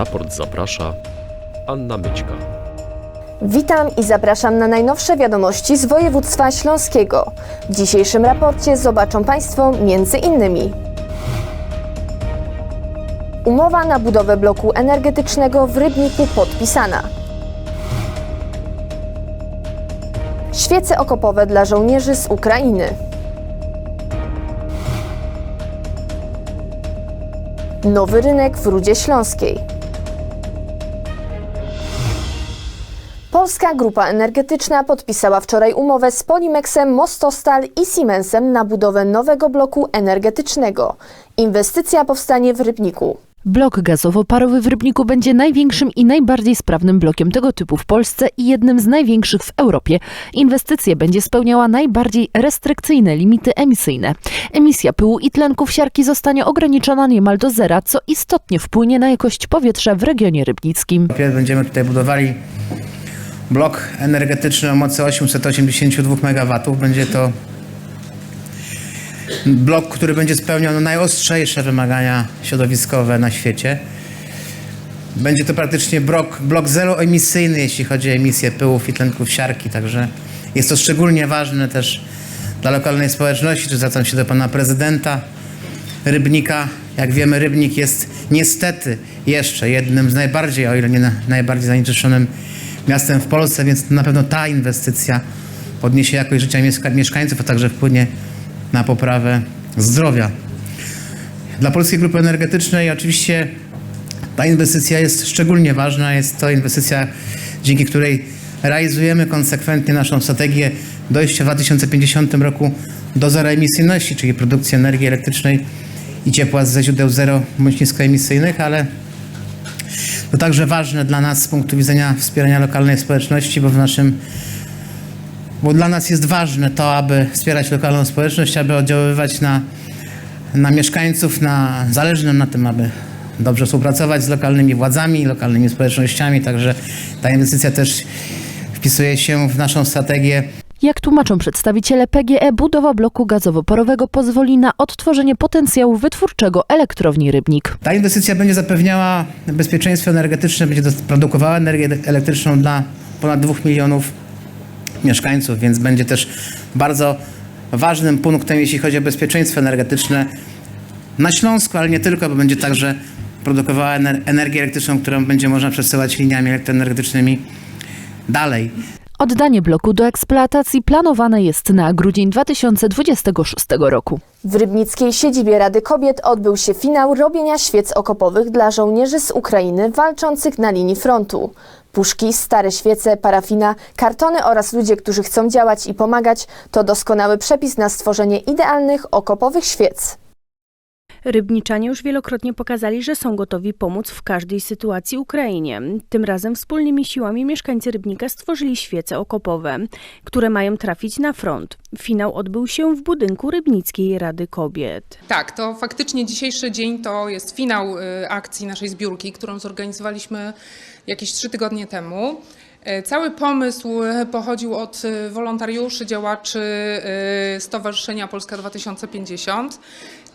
Raport zaprasza Anna Myćka. Witam i zapraszam na najnowsze wiadomości z województwa śląskiego. W dzisiejszym raporcie zobaczą Państwo między innymi Umowa na budowę bloku energetycznego w Rybniku podpisana. Świece okopowe dla żołnierzy z Ukrainy. Nowy rynek w Rudzie Śląskiej. Polska Grupa Energetyczna podpisała wczoraj umowę z Polimexem, Mostostal i Siemensem na budowę nowego bloku energetycznego. Inwestycja powstanie w Rybniku. Blok gazowo-parowy w Rybniku będzie największym i najbardziej sprawnym blokiem tego typu w Polsce i jednym z największych w Europie. Inwestycja będzie spełniała najbardziej restrykcyjne limity emisyjne. Emisja pyłu i tlenków siarki zostanie ograniczona niemal do zera, co istotnie wpłynie na jakość powietrza w regionie rybnickim. Najpierw będziemy tutaj budowali blok energetyczny o mocy 882 MW. Będzie to blok, który będzie spełniał najostrzejsze wymagania środowiskowe na świecie. Będzie to praktycznie blok, blok zeroemisyjny, jeśli chodzi o emisję pyłów i tlenków siarki, także jest to szczególnie ważne też dla lokalnej społeczności. Zwracam się do pana prezydenta Rybnika. Jak wiemy, Rybnik jest niestety jeszcze jednym z najbardziej, o ile nie na- najbardziej zanieczyszczonym miastem w Polsce, więc na pewno ta inwestycja podniesie jakość życia mieszka- mieszkańców, a także wpłynie na poprawę zdrowia. Dla Polskiej Grupy Energetycznej oczywiście ta inwestycja jest szczególnie ważna. Jest to inwestycja, dzięki której realizujemy konsekwentnie naszą strategię dojścia w 2050 roku do zeroemisyjności, czyli produkcji energii elektrycznej i ciepła ze źródeł zero bądź niskoemisyjnych, ale to także ważne dla nas z punktu widzenia wspierania lokalnej społeczności, bo w naszym bo dla nas jest ważne to, aby wspierać lokalną społeczność, aby oddziaływać na, na mieszkańców, na, zależy nam na tym, aby dobrze współpracować z lokalnymi władzami, lokalnymi społecznościami, także ta inwestycja też wpisuje się w naszą strategię Jak tłumaczą przedstawiciele PGE, budowa bloku gazowo-parowego pozwoli na odtworzenie potencjału wytwórczego elektrowni Rybnik. Ta inwestycja będzie zapewniała bezpieczeństwo energetyczne, będzie produkowała energię elektryczną dla ponad 2 milionów mieszkańców, więc będzie też bardzo ważnym punktem, jeśli chodzi o bezpieczeństwo energetyczne na Śląsku, ale nie tylko, bo będzie także produkowała ener- energię elektryczną, którą będzie można przesyłać liniami elektroenergetycznymi dalej. Oddanie bloku do eksploatacji planowane jest na grudzień 2026 roku. W rybnickiej siedzibie Rady Kobiet odbył się finał robienia świec okopowych dla żołnierzy z Ukrainy walczących na linii frontu. Puszki, stare świece, parafina, kartony oraz ludzie, którzy chcą działać i pomagać, to doskonały przepis na stworzenie idealnych okopowych świec. Rybniczanie już wielokrotnie pokazali, że są gotowi pomóc w każdej sytuacji Ukrainie. Tym razem wspólnymi siłami mieszkańcy Rybnika stworzyli świece okopowe, które mają trafić na front. Finał odbył się w budynku Rybnickiej Rady Kobiet. Tak, to faktycznie dzisiejszy dzień to jest finał y, akcji naszej zbiórki, którą zorganizowaliśmy jakieś trzy tygodnie temu. E, Cały pomysł e, pochodził od e, wolontariuszy, działaczy Stowarzyszenia Polska 2050.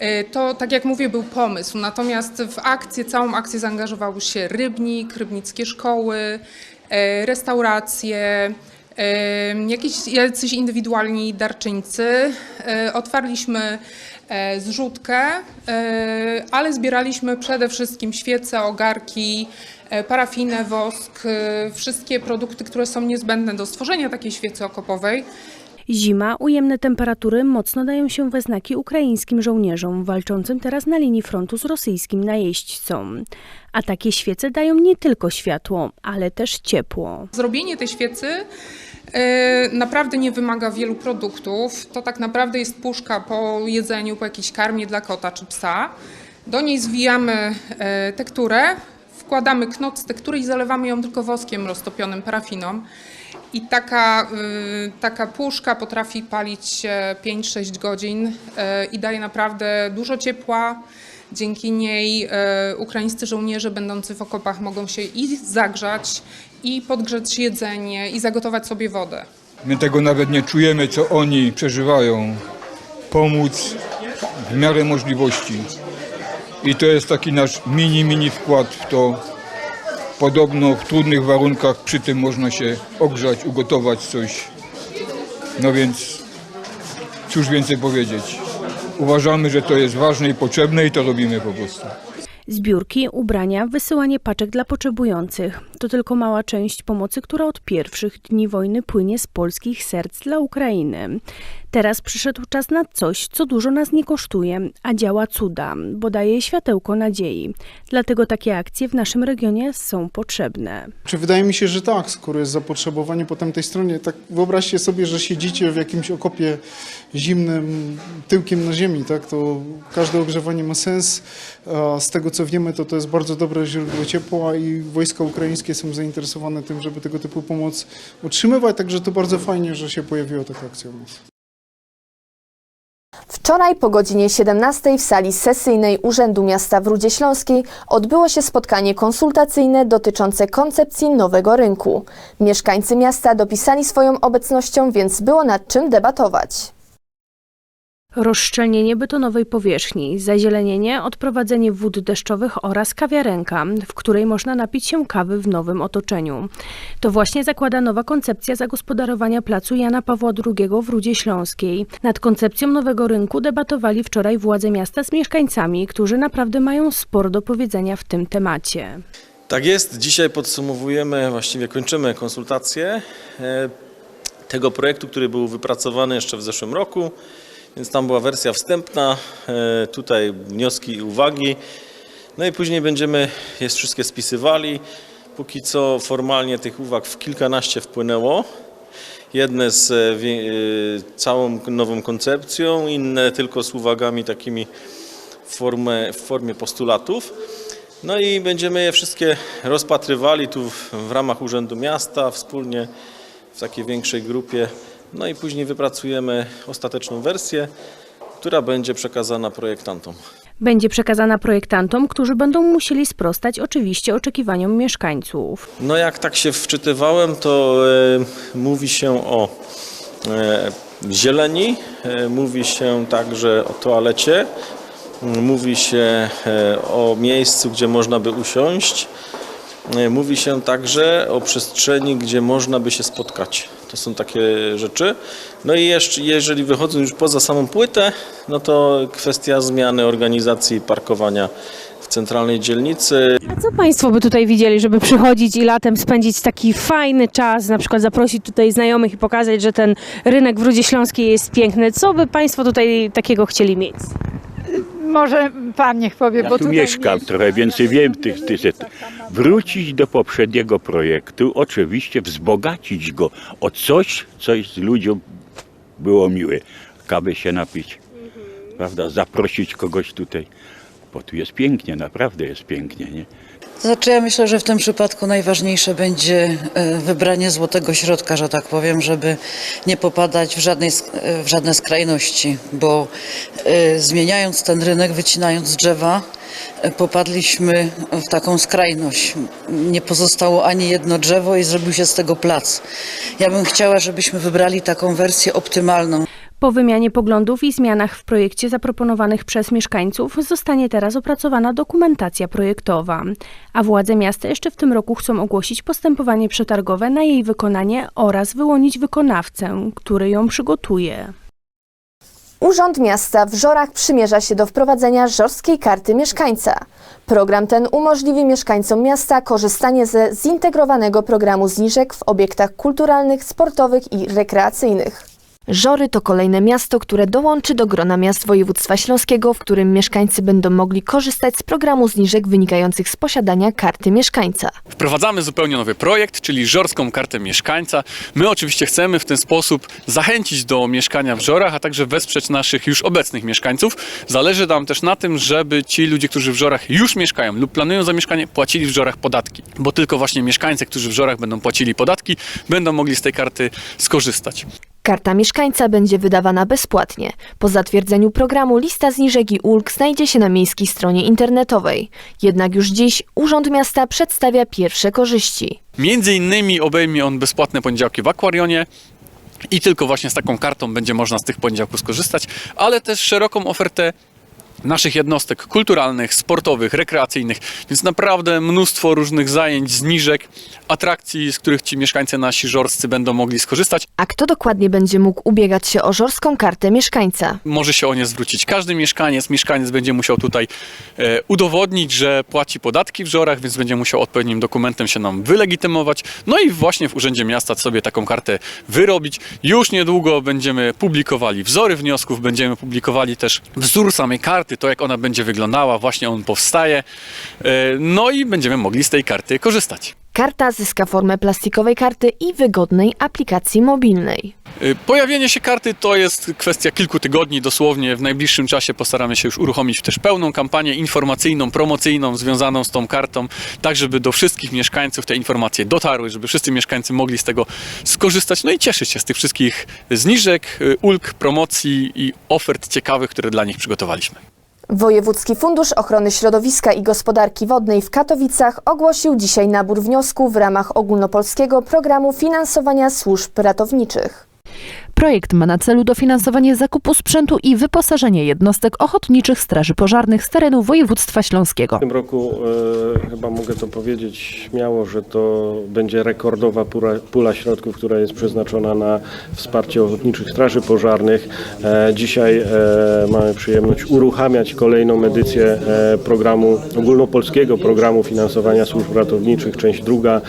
E, To, tak jak mówię, był pomysł, natomiast w akcję, całą akcję zaangażował się Rybnik, rybnickie szkoły, e, restauracje, e, jakieś jacyś indywidualni darczyńcy. Otwarliśmy zrzutkę, ale zbieraliśmy przede wszystkim świece, ogarki, parafinę, wosk, wszystkie produkty, które są niezbędne do stworzenia takiej świecy okopowej. Zima, ujemne temperatury mocno dają się we znaki ukraińskim żołnierzom walczącym teraz na linii frontu z rosyjskim najeźdźcą. A takie świece dają nie tylko światło, ale też ciepło. Zrobienie tej świecy e, naprawdę nie wymaga wielu produktów. To tak naprawdę jest puszka po jedzeniu, po jakiejś karmie dla kota czy psa. Do niej zwijamy e, tekturę, wkładamy knot z tektury i zalewamy ją tylko woskiem roztopionym, parafiną. I taka, y, taka puszka potrafi palić się 5-6 godzin y, i daje naprawdę dużo ciepła. Dzięki niej y, ukraińscy żołnierze będący w okopach mogą się i zagrzać, i podgrzać jedzenie, i zagotować sobie wodę. My tego nawet nie czujemy, co oni przeżywają. Pomóc w miarę możliwości. I to jest taki nasz mini, mini wkład w to. Podobno w trudnych warunkach przy tym można się ogrzać, ugotować coś. No więc cóż więcej powiedzieć. Uważamy, że to jest ważne i potrzebne i to robimy po prostu. Zbiórki, ubrania, wysyłanie paczek dla potrzebujących to tylko mała część pomocy, która od pierwszych dni wojny płynie z polskich serc dla Ukrainy. Teraz przyszedł czas na coś, co dużo nas nie kosztuje, a działa cuda, bo daje światełko nadziei. Dlatego takie akcje w naszym regionie są potrzebne. Czy wydaje mi się, że tak, skoro jest zapotrzebowanie po tamtej stronie. Tak wyobraźcie sobie, że siedzicie w jakimś okopie zimnym, tyłkiem na ziemi, tak? To każde ogrzewanie ma sens. Z tego co wiemy, to to jest bardzo dobre źródło ciepła i wojska ukraińskie są zainteresowane tym, żeby tego typu pomoc utrzymywać, także to bardzo fajnie, że się pojawiła taka akcja u nas. Wczoraj po godzinie 17 w sali sesyjnej Urzędu Miasta w Rudzie Śląskiej odbyło się spotkanie konsultacyjne dotyczące koncepcji nowego rynku. Mieszkańcy miasta dopisali swoją obecnością, więc było nad czym debatować. Rozszczelnienie betonowej powierzchni, zazielenienie, odprowadzenie wód deszczowych oraz kawiarenka, w której można napić się kawy w nowym otoczeniu. To właśnie zakłada nowa koncepcja zagospodarowania placu Jana Pawła II w Rudzie Śląskiej. Nad koncepcją nowego rynku debatowali wczoraj władze miasta z mieszkańcami, którzy naprawdę mają sporo do powiedzenia w tym temacie. Tak jest. Dzisiaj podsumowujemy, właściwie kończymy konsultacje e, tego projektu, który był wypracowany jeszcze w zeszłym roku. Więc tam była wersja wstępna, e, tutaj wnioski i uwagi. No i później będziemy je wszystkie spisywali. Póki co formalnie tych uwag w kilkanaście wpłynęło. Jedne z e, e, całą nową koncepcją, inne tylko z uwagami takimi w, w formie postulatów. No i będziemy je wszystkie rozpatrywali tu w, w ramach Urzędu Miasta, wspólnie w takiej większej grupie. No i później wypracujemy ostateczną wersję, która będzie przekazana projektantom. Będzie przekazana projektantom, którzy będą musieli sprostać oczywiście oczekiwaniom mieszkańców. No jak tak się wczytywałem, to e, mówi się o e, zieleni, e, mówi się także o toalecie, mówi się o miejscu, gdzie można by usiąść, mówi się także o przestrzeni, gdzie można by się spotkać. To są takie rzeczy. No i jeszcze, jeżeli wychodzą już poza samą płytę, no to kwestia zmiany organizacji parkowania w centralnej dzielnicy. A co Państwo by tutaj widzieli, żeby przychodzić i latem spędzić taki fajny czas, na przykład zaprosić tutaj znajomych i pokazać, że ten rynek w Rudzie Śląskiej jest piękny? Co by Państwo tutaj takiego chcieli mieć? Może pan niech powie, Ja bo tu mieszkam, jest- trochę więcej wiem tych, tych tych- Wrócić do poprzedniego projektu, oczywiście wzbogacić go o coś, coś ludziom było miłe. Kawy się napić, prawda? Zaprosić kogoś tutaj, bo tu jest pięknie, naprawdę jest pięknie, nie? Znaczy ja myślę, że w tym przypadku najważniejsze będzie e, wybranie złotego środka, że tak powiem, żeby nie popadać w, żadnej, e, w żadne skrajności, bo e, zmieniając ten rynek, wycinając drzewa, popadliśmy w taką skrajność. Nie pozostało ani jedno drzewo i zrobił się z tego plac. Ja bym chciała, żebyśmy wybrali taką wersję optymalną. Po wymianie poglądów i zmianach w projekcie zaproponowanych przez mieszkańców zostanie teraz opracowana dokumentacja projektowa. A władze miasta jeszcze w tym roku chcą ogłosić postępowanie przetargowe na jej wykonanie oraz wyłonić wykonawcę, który ją przygotuje. Urząd Miasta w Żorach przymierza się do wprowadzenia żorskiej karty mieszkańca. Program ten umożliwi mieszkańcom miasta korzystanie ze zintegrowanego programu zniżek w obiektach kulturalnych, sportowych i rekreacyjnych. Żory to kolejne miasto, które dołączy do grona miast województwa śląskiego, w którym mieszkańcy będą mogli korzystać z programu zniżek wynikających z posiadania karty mieszkańca. Wprowadzamy zupełnie nowy projekt, czyli Żorską Kartę Mieszkańca. My oczywiście chcemy w ten sposób zachęcić do mieszkania w Żorach, a także wesprzeć naszych już obecnych mieszkańców. Zależy nam też na tym, żeby ci ludzie, którzy w Żorach już mieszkają lub planują zamieszkanie, płacili w Żorach podatki. Bo tylko właśnie mieszkańcy, którzy w Żorach będą płacili podatki, będą mogli z tej karty skorzystać. Karta mieszkańca będzie wydawana bezpłatnie. Po zatwierdzeniu programu lista zniżek i ulg znajdzie się na miejskiej stronie internetowej. Jednak już dziś Urząd Miasta przedstawia pierwsze korzyści. Między innymi obejmie on bezpłatne poniedziałki w akwarionie. I tylko właśnie z taką kartą będzie można z tych poniedziałków skorzystać, ale też szeroką ofertę naszych jednostek kulturalnych, sportowych, rekreacyjnych, więc naprawdę mnóstwo różnych zajęć, zniżek, atrakcji, z których ci mieszkańcy nasi żorscy będą mogli skorzystać. A kto dokładnie będzie mógł ubiegać się o żorską kartę mieszkańca? Może się o nie zwrócić każdy mieszkaniec. Mieszkaniec będzie musiał tutaj e, udowodnić, że płaci podatki w żorach, więc będzie musiał odpowiednim dokumentem się nam wylegitymować. No i właśnie w Urzędzie Miasta sobie taką kartę wyrobić. Już niedługo będziemy publikowali wzory wniosków, będziemy publikowali też wzór samej karty, to jak ona będzie wyglądała, właśnie on powstaje. E, no i będziemy mogli z tej karty korzystać. Karta zyska formę plastikowej karty i wygodnej aplikacji mobilnej. Y, Pojawienie się karty to jest kwestia kilku tygodni, dosłownie w najbliższym czasie postaramy się już uruchomić też pełną kampanię informacyjną, promocyjną związaną z tą kartą, tak żeby do wszystkich mieszkańców te informacje dotarły, żeby wszyscy mieszkańcy mogli z tego skorzystać, no i cieszyć się z tych wszystkich zniżek, y, ulg, promocji i ofert ciekawych, które dla nich przygotowaliśmy. Wojewódzki Fundusz Ochrony Środowiska i Gospodarki Wodnej w Katowicach ogłosił dzisiaj nabór wniosków w ramach ogólnopolskiego programu finansowania służb ratowniczych. Projekt ma na celu dofinansowanie zakupu sprzętu i wyposażenie jednostek ochotniczych straży pożarnych z terenu województwa śląskiego. W tym roku e, chyba mogę to powiedzieć śmiało, że to będzie rekordowa pula, pula środków, która jest przeznaczona na wsparcie ochotniczych straży pożarnych. E, dzisiaj e, mamy przyjemność uruchamiać kolejną edycję e, programu ogólnopolskiego programu finansowania służb ratowniczych, część druga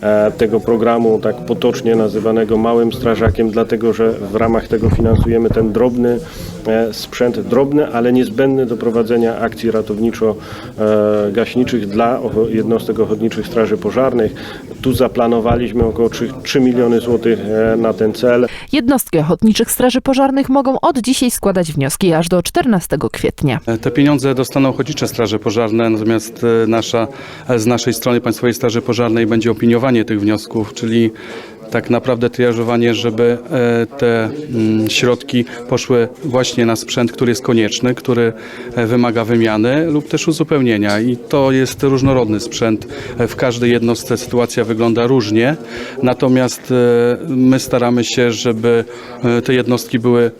e, tego programu, tak potocznie nazywanego małym strażakiem, dlatego że w ramach tego finansujemy ten drobny e, sprzęt, drobny, ale niezbędny do prowadzenia akcji ratowniczo-gaśniczych dla jednostek ochotniczych straży pożarnych. Tu zaplanowaliśmy około 3, 3 miliony złotych e, na ten cel. Jednostki ochotniczych straży pożarnych mogą od dzisiaj składać wnioski aż do 14 kwietnia. Te pieniądze dostaną ochotnicze straże pożarne, natomiast e, nasza, z naszej strony Państwowej Straży Pożarnej będzie opiniowanie tych wniosków, czyli tak naprawdę triażowanie, żeby e, te mm, środki poszły właśnie na sprzęt, który jest konieczny, który e, wymaga wymiany lub też uzupełnienia. I to jest różnorodny sprzęt. E, W każdej jednostce sytuacja wygląda różnie, natomiast my staramy się, żeby te jednostki były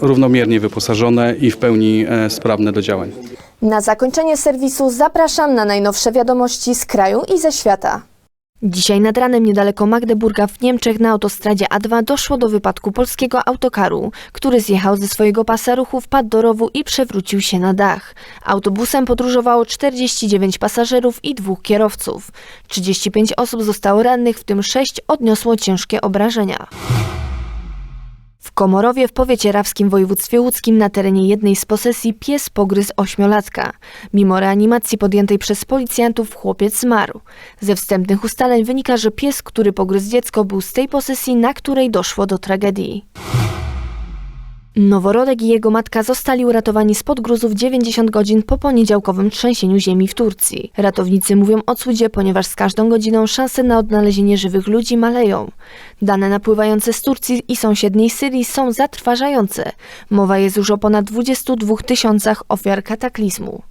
równomiernie wyposażone i w pełni sprawne do działań. Na zakończenie serwisu zapraszam na najnowsze wiadomości z kraju i ze świata. Dzisiaj nad ranem niedaleko Magdeburga w Niemczech na autostradzie A2 doszło do wypadku polskiego autokaru, który zjechał ze swojego pasa ruchu, wpadł do rowu i przewrócił się na dach. Autobusem podróżowało 49 pasażerów i dwóch kierowców. 35 osób zostało rannych, w tym 6 odniosło ciężkie obrażenia. W Komorowie w powiecie rawskim województwie łódzkim na terenie jednej z posesji pies pogryzł ośmiolatka. Mimo reanimacji podjętej przez policjantów chłopiec zmarł. Ze wstępnych ustaleń wynika, że pies, który pogryzł dziecko był z tej posesji, na której doszło do tragedii. Noworodek i jego matka zostali uratowani spod gruzów 90 godzin po poniedziałkowym trzęsieniu ziemi w Turcji. Ratownicy mówią o cudzie, ponieważ z każdą godziną szanse na odnalezienie żywych ludzi maleją. Dane napływające z Turcji i sąsiedniej Syrii są zatrważające. Mowa jest już o ponad 22 tysiącach ofiar kataklizmu.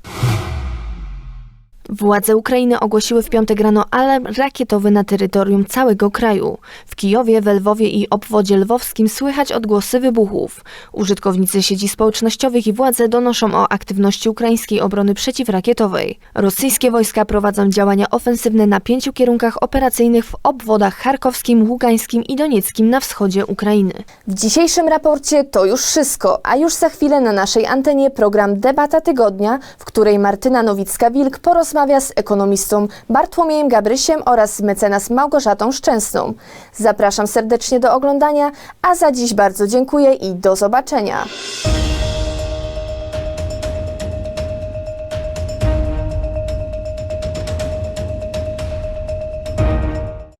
Władze Ukrainy ogłosiły w piątek rano alarm rakietowy na terytorium całego kraju. W Kijowie, we Lwowie i obwodzie lwowskim słychać odgłosy wybuchów. Użytkownicy sieci społecznościowych i władze donoszą o aktywności ukraińskiej obrony przeciwrakietowej. Rosyjskie wojska prowadzą działania ofensywne na pięciu kierunkach operacyjnych w obwodach charkowskim, ługańskim i donieckim na wschodzie Ukrainy. W dzisiejszym raporcie to już wszystko, a już za chwilę na naszej antenie program Debata Tygodnia, w której Martyna Nowicka-Wilk porozmawia z ekonomistą Bartłomiejem Gabrysiem oraz z mecenas Małgorzatą Szczęsną. Zapraszam serdecznie do oglądania, a za dziś bardzo dziękuję i do zobaczenia.